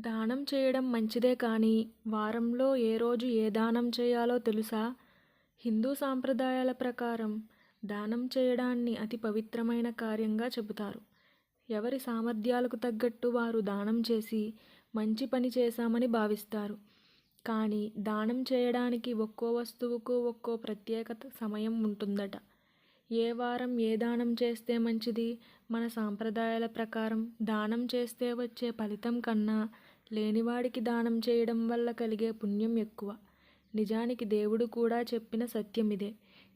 దానం చేయడం మంచిదే కానీ వారంలో ఏ రోజు ఏ దానం చేయాలో తెలుసా? హిందూ సాంప్రదాయాల ప్రకారం దానం చేయడాన్ని అతి పవిత్రమైన కార్యంగా చెబుతారు. ఎవరి సామర్థ్యాలకు తగ్గట్టు వారు దానం చేసి మంచి పని చేశామని భావిస్తారు. కానీ దానం చేయడానికి ఒక్కో వస్తువుకు ఒక్కో ప్రత్యేకత సమయం ఉంటుందట. ఏ వారం ఏ దానం చేస్తే మంచిది? మన సాంప్రదాయాల ప్రకారం దానం చేస్తే వచ్చే ఫలితం కన్నా లేనివాడికి దానం చేయడం వల్ల కలిగే పుణ్యం ఎక్కువ. నిజానికి దేవుడు కూడా చెప్పిన సత్యమిదే.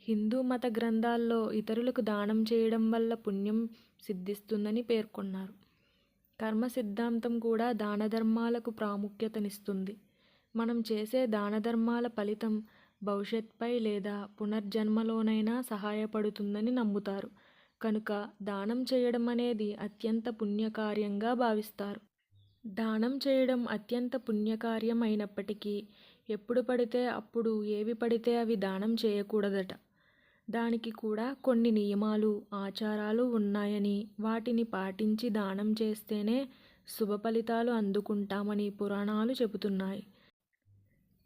హిందూ మత గ్రంథాల్లో ఇతరులకు దానం చేయడం వల్ల పుణ్యం సిద్ధిస్తుందని పేర్కొన్నారు. కర్మ సిద్ధాంతం కూడా దానధర్మాలకు ప్రాముఖ్యతనిస్తుంది. మనం చేసే దానధర్మాల ఫలితం భవిష్యత్పై లేదా పునర్జన్మలోనైనా సహాయపడుతుందని నమ్ముతారు. కనుక దానం చేయడం అనేది అత్యంత పుణ్యకార్యంగా భావిస్తారు. దానం చేయడం అత్యంత పుణ్యకార్యం అయినప్పటికీ ఎప్పుడు పడితే అప్పుడు ఏవి పడితే అవి దానం చేయకూడదట. దానికి కూడా కొన్ని నియమాలు, ఆచారాలు ఉన్నాయని, వాటిని పాటించి దానం చేస్తేనే శుభ ఫలితాలు అందుకుంటామని పురాణాలు చెబుతున్నాయి.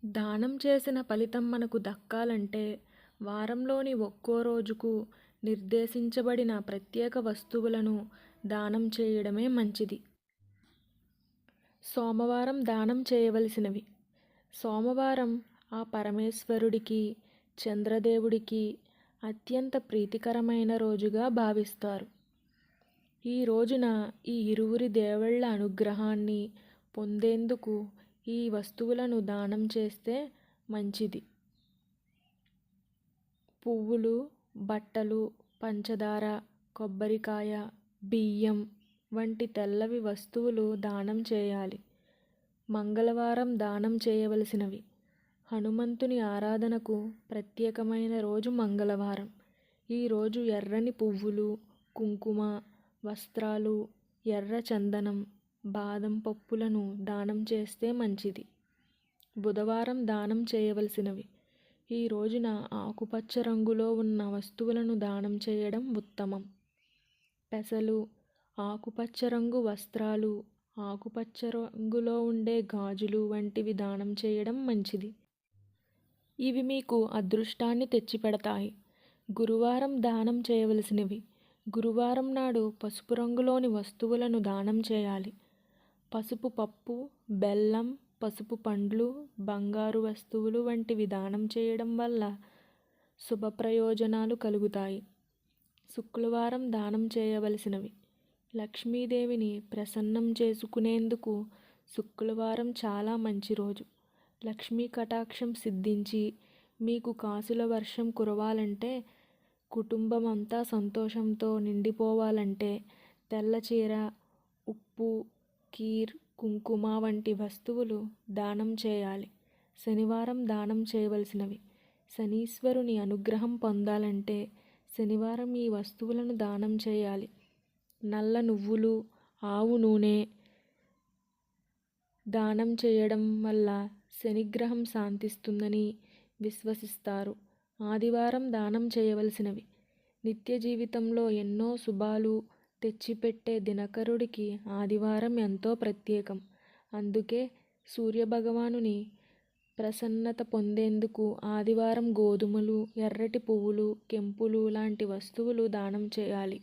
దానం చేసిన ఫలితం మనకు దక్కాలంటే వారంలోని ఒక్కో రోజుకు నిర్దేశించబడిన ప్రత్యేక వస్తువులను దానం చేయడమే మంచిది. సోమవారం దానం చేయవలసినవి సోమవారం ఆ పరమేశ్వరుడికి, చంద్రదేవుడికి అత్యంత ప్రీతికరమైన రోజుగా భావిస్తారు. ఈ రోజున ఈ ఇరువురి దేవుళ్ళ అనుగ్రహాన్ని పొందేందుకు ఈ వస్తువులను దానం చేస్తే మంచిది. పువ్వులు, బట్టలు, పంచదార, కొబ్బరికాయ, బియ్యం వంటి తెల్లవి వస్తువులు దానం చేయాలి. మంగళవారం దానం చేయవలసినవి హనుమంతుని ఆరాధనకు ప్రత్యేకమైన రోజు మంగళవారం. ఈరోజు ఎర్రని పువ్వులు, కుంకుమ, వస్త్రాలు, ఎర్ర చందనం, బాదం పప్పులను దానం చేస్తే మంచిది. బుధవారం దానం చేయవలసినవి ఈ రోజున ఆకుపచ్చ రంగులో ఉన్న వస్తువులను దానం చేయడం ఉత్తమం. పెసలు, ఆకుపచ్చ రంగు వస్త్రాలు, ఆకుపచ్చ రంగులో ఉండే గాజులు వంటివి దానం చేయడం మంచిది. ఇవి మీకు అదృష్టాన్ని తెచ్చిపెడతాయి. గురువారం దానం చేయవలసినవి గురువారం నాడు పసుపు రంగులోని వస్తువులను దానం చేయాలి. పసుపు పప్పు, బెల్లం, పసుపు పండ్లు, బంగారు వస్తువులు వంటివి దానం చేయడం వల్ల శుభ ప్రయోజనాలు కలుగుతాయి. శుక్రవారం దానం చేయవలసినవి లక్ష్మీదేవిని ప్రసన్నం చేసుకునేందుకు శుక్రవారం చాలా మంచి రోజు. లక్ష్మీ కటాక్షం సిద్ధించి మీకు కాసుల వర్షం కురవాలంటే, కుటుంబం అంతా సంతోషంతో నిండిపోవాలంటే తెల్ల చీర, ఉప్పు, కీర్, కుంకుమ వంటి వస్తువులు దానం చేయాలి. శనివారం దానం చేయవలసినవి శనీశ్వరుని అనుగ్రహం పొందాలంటే శనివారం ఈ వస్తువులను దానం చేయాలి. నల్ల నువ్వులు, ఆవు నూనె దానం చేయడం వల్ల శనిగ్రహం శాంతిస్తుందని విశ్వసిస్తారు. ఆదివారం దానం చేయవలసినవి నిత్య జీవితంలో ఎన్నో శుభాలు తెచ్చిపెట్టే దినకరుడికి ఆదివారం ఎంతో ప్రత్యేకం. అందుకే సూర్యభగవానుని ప్రసన్నత పొందేందుకు ఆదివారం గోధుమలు, ఎర్రటి పువ్వులు, కెంపులు లాంటి వస్తువులు దానం చేయాలి.